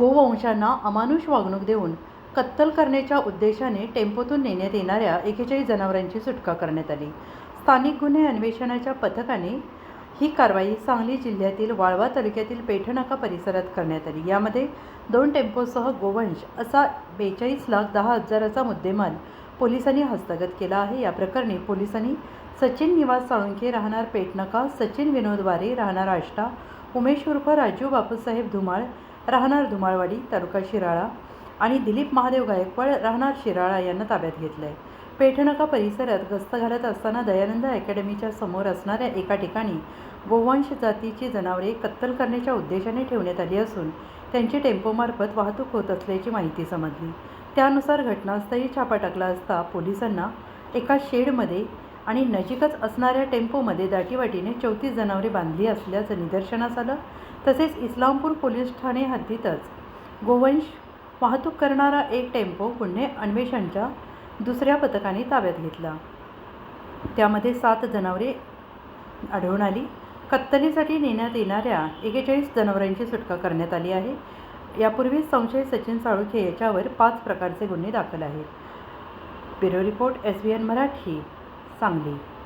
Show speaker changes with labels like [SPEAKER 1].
[SPEAKER 1] गोवंशांना अमानुष वागणूक देऊन कत्तल करण्याच्या उद्देशाने टेम्पोतून नेण्यात येणाऱ्या एकेचाळीस जनावरांची सुटका करण्यात आली. स्थानिक गुन्हे अन्वेषणाच्या पथकाने ही कारवाई सांगली जिल्ह्यातील वाळवा तालुक्यातील पेठनाका परिसरात करण्यात आली. यामध्ये दोन टेम्पोसह गोवंश असा बेचाळीस लाख दहा हजाराचा मुद्देमाल पोलिसांनी हस्तगत केला आहे. या प्रकरणी पोलिसांनी सचिन निवास साळुंखे राहणार पेटनका सचिन विनोदवारे राहणार आष्टा उमेश उर्फ राजू बापूसाहेब धुमाळ राहणार धुमाळवाडी तालुका शिराळा आणि दिलीप महादेव गायकवाड राहणार शिराळा यांना ताब्यात घेतलं आहे पेठनाका परिसरात गस्त घालत असताना दयानंद अकॅडमीच्या समोर असणाऱ्या एका ठिकाणी गोवंश जातीची जनावरे कत्तल करण्याच्या उद्देशाने ठेवण्यात आली असून त्यांची टेम्पोमार्फत वाहतूक होत असल्याची माहिती समजली. त्यानुसार घटनास्थळी छापा टाकला असता पोलिसांना एका शेडमध्ये आणि नजीकच असणाऱ्या टेम्पोमध्ये दाटीवाटीने चौतीस जनावरे बांधली असल्याचं निदर्शनास आलं. तसेच इस्लामपूर पोलीस ठाणे हद्दीतच गोवंश वाहतूक करणारा एक टेम्पो गुन्हे अन्वेषणच्या दुसऱ्या पथकाने ताब्यात घेतला. त्यामध्ये सात जनावरे आढळून आली. कत्तलीसाठी नेण्यात येणाऱ्या एकेचाळीस जनावरांची सुटका करण्यात आली आहे. यापूर्वीच संशय सचिन साळुखे याच्यावर पाच प्रकारचे गुन्हे दाखल आहेत. Bureau report S B N Marathi. Sangli